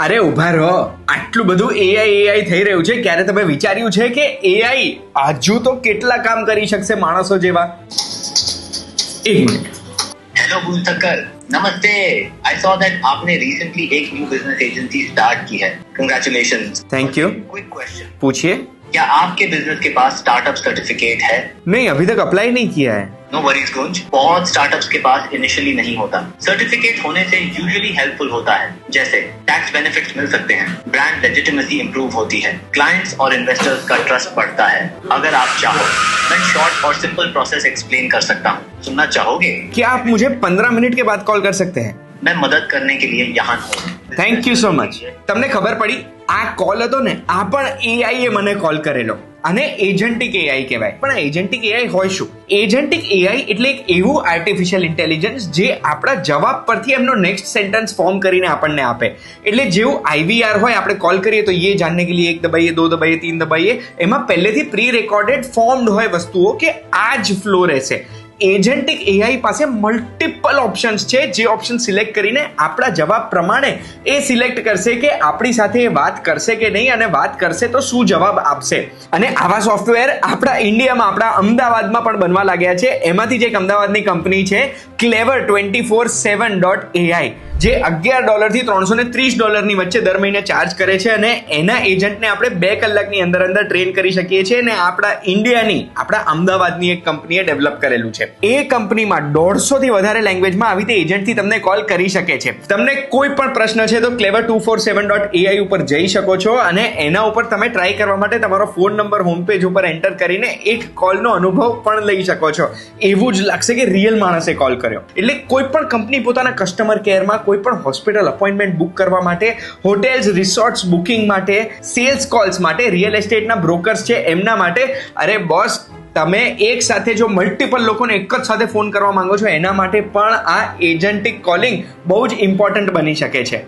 અરે ઉભા રહો આટલું બધું એઆઈ એઆઈ થઈ રહ્યું છે ક્યારે તમે વિચાર્યું છે કે એઆઈ હજુ તો કેટલા કામ કરી શકશે માણસો જેવા એક મિનિટ हेलो भूल ठक्कर नमस्ते आई सॉ दैट आपने रिसेंटली एक न्यू बिजनेस एजेंसी स्टार्ट की है congratulation thank you quick question पूछिए क्या आपके बिजनेस के पास स्टार्टअप सर्टिफिकेट है नहीं अभी तक अप्लाई नहीं किया है नो वरीज गुंज बहुत स्टार्टअप्स के पास इनिशियली नहीं होता। सर्टिफिकेट होने से यूजुअली हेल्पफुल होता है। जैसे टैक्स बेनिफिट्स मिल सकते हैं। ब्रांड लेजिटिमेसी इंप्रूव होती है। क्लाइंट्स और इन्वेस्टर्स का ट्रस्ट बढ़ता है। अगर आप चाहो मैं शॉर्ट और सिंपल प्रोसेस एक्सप्लेन कर सकता हूँ। सुनना चाहोगे? क्या आप मुझे पंद्रह मिनट के बाद कॉल कर सकते हैं? मैं मदद करने के लिए यहाँ हूँ। थैंक यू सो मच तुमने खबर पड़ी આ કોલ હતો ને, આ પણ એઆઈએ મને કોલ કરેલો. અને એજન્ટિક એઆઈ કહેવાય. પણ એજન્ટિક એઆઈ હોય શું? એજન્ટિક એઆઈ એટલે એક એવું આર્ટિફિશિયલ ઇન્ટેલિજન્સ જે આપણા જવાબ પરથી એમનો નેક્સ્ટ સેન્ટન્સ ફોર્મ કરીને આપણને આપે. એટલે જેવું આઈવીઆર હોય, આપણે કોલ કરીએ તો એ જાણને કે લીએ એક દબાઈએ, દો દબાઈએ, તીન દબાઈએ, એમાં પહેલેથી પ્રી રેકોર્ડેડ ફોર્મ્ડ હોય વસ્તુઓ કે આ જ ફ્લો રહેશે. એજન્ટિક એઆઈ પાસે મલ્ટિપલ ઓપ્શન્સ છે. જે ઓપ્શન સિલેક્ટ કરીને આપણા જવાબ પ્રમાણે એ સિલેક્ટ કરશે કે આપણી સાથે એ વાત કરશે કે નહીં અને વાત કરશે તો શું જવાબ આપશે. અને આવા સોફ્ટવેર આપણા ઇન્ડિયામાં આપણા અમદાવાદમાં પણ બનવા લાગ્યા છે. એમાંથી જે એક અમદાવાદની કંપની છે Clever twenty four seven dot AI જે અગિયાર ડોલરથી ત્રણસો ને ત્રીસ ડોલરની વચ્ચે દર મહિને ચાર્જ કરે છે અને એના એજન્ટને આપણે બે કલાકની અંદર અંદર ટ્રેન કરી શકીએ છીએ અને આપણા ઇન્ડિયાની, આપણા અમદાવાદની એક કંપનીએ ડેવલપ કરેલું છે. એ કંપનીમાં દોઢસો થી વધારે લેંગ્વેજમાં આવી રીતે એજન્ટથી તમને કોલ કરી શકે છે. તમને કોઈ પણ પ્રશ્ન છે તો Clever two four seven dot AI ઉપર જઈ શકો છો અને એના ઉપર તમે ટ્રાય કરવા માટે તમારો ફોન નંબર હોમ પેજ ઉપર એન્ટર કરીને એક કોલનો અનુભવ પણ લઈ શકો છો. એવું જ લાગશે કે રિયલ માણસે કોલ કર્યો. એટલે કોઈ પણ કંપની પોતાના કસ્ટમર કેરમાં કોઈ પણ હોસ્પિટલ અપોઇન્ટમેન્ટ બુક કરવા માટે હોટેલ્સ રિસોર્ટ્સ બુકિંગ માટે સેલ્સ કોલ્સ માટે રિયલ એસ્ટેટના બ્રોકર્સ છે, એમના માટે, અરે બોસ તમે એક સાથે જો મલ્ટિપલ લોકોને એક જ સાથે ફોન કરવા માંગો છો, એના માટે પણ આ એજન્ટિક કોલિંગ બહુ જ ઇમ્પોર્ટન્ટ બની શકે છે.